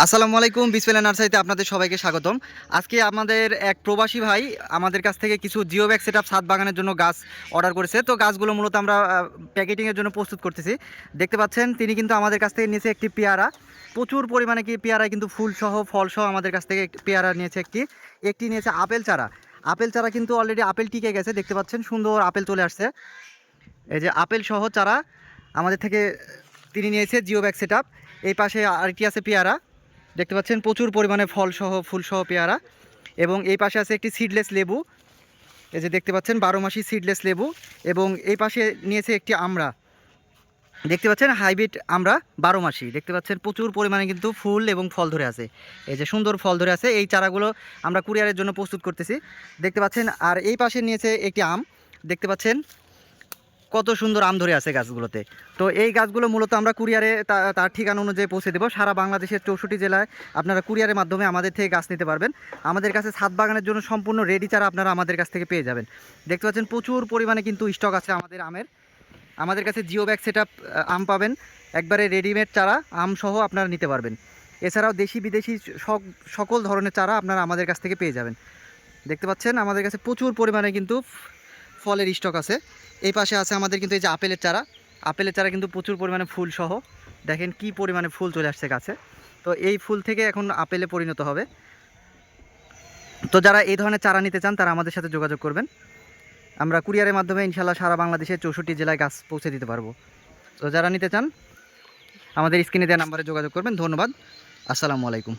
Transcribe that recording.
আসসালামু আলাইকুম বিসমিল্লা নার্সারিতে আপনাদের সবাইকে স্বাগতম। আজকে আমাদের এক প্রবাসী ভাই আমাদের কাছ থেকে কিছু জিও ব্যাগ সেট আপ ছাদ বাগানের জন্য গাছ অর্ডার করেছে। তো গাছগুলো মূলত আমরা প্যাকেটিংয়ের জন্য প্রস্তুত করতেছি। দেখতে পাচ্ছেন, তিনি কিন্তু আমাদের কাছ থেকে নিয়েছে একটি পেয়ারা। প্রচুর পরিমাণে কি পেয়ারায় কিন্তু ফুলসহ ফলসহ আমাদের কাছ থেকে পেয়ারা নিয়েছে একটি। একটি নিয়েছে আপেল চারা। আপেল চারা কিন্তু অলরেডি আপেল টিকে গেছে, দেখতে পাচ্ছেন, সুন্দর আপেল চলে আসছে। এই যে আপেল সহ চারা আমাদের থেকে তিনি নিয়েছে জিও ব্যাগ সেট আপ এই পাশে আরেকটি আছে পেয়ারা। দেখতে পাচ্ছেন, প্রচুর পরিমাণে ফলসহ, ফুলসহ পেয়ারা। এবং এই পাশে আছে একটি সিডলেস লেবু। এই যে দেখতে পাচ্ছেন, বারো মাসি সিডলেস লেবু। এবং এই পাশে নিয়েছে একটি আমড়া দেখতে পাচ্ছেন, হাইব্রিড আমরা বারো মাসি। দেখতে পাচ্ছেন, প্রচুর পরিমাণে কিন্তু ফুল এবং ফল ধরে আছে। এই যে সুন্দর ফল ধরে আছে। এই চারাগুলো আমরা কুরিয়ারের জন্য প্রস্তুত করতেছি। দেখতে পাচ্ছেন, আর এই পাশে নিয়েছে একটি আম। দেখতে পাচ্ছেন কত সুন্দর আম ধরে আছে গাছগুলোতে। তো এই গাছগুলো মূলত আমরা কুরিয়ারে তার ঠিকানা অনুযায়ী পৌঁছে দেবো। সারা বাংলাদেশের চৌষট্টি জেলায় আপনারা কুরিয়ারের মাধ্যমে আমাদের থেকে গাছ নিতে পারবেন। আমাদের কাছে ছাদ বাগানের জন্য সম্পূর্ণ রেডি চারা আপনারা আমাদের কাছ থেকে পেয়ে যাবেন। দেখতে পাচ্ছেন প্রচুর পরিমাণে কিন্তু স্টক আছে আমাদের আমের। আমাদের কাছে জিও ব্যাগ সেট আম পাবেন। একবারে রেডিমেড চারা, আম সহ আপনারা নিতে পারবেন। এছাড়াও দেশি বিদেশি সকল ধরনের চারা আপনারা আমাদের কাছ থেকে পেয়ে যাবেন। দেখতে পাচ্ছেন আমাদের কাছে প্রচুর পরিমাণে কিন্তু ফলের স্টক আছে। এই পাশে আছে আমাদের কিন্তু এই যে আপেলের চারা। আপেলের চারা কিন্তু প্রচুর পরিমাণে ফুল সহ। দেখেন কি পরিমাণে ফুল চলে আসছে গাছে। তো এই ফুল থেকে এখন আপেলে পরিণত হবে। তো যারা এই ধরনের চারা নিতে চান, তারা আমাদের সাথে যোগাযোগ করবেন। আমরা কুরিয়ারের মাধ্যমে ইনশাল্লাহ সারা বাংলাদেশের চৌষট্টি জেলায় গাছ পৌঁছে দিতে পারব। তো যারা নিতে চান, আমাদের স্ক্রিনে দেওয়া নাম্বারে যোগাযোগ করবেন। ধন্যবাদ। আসসালামু আলাইকুম।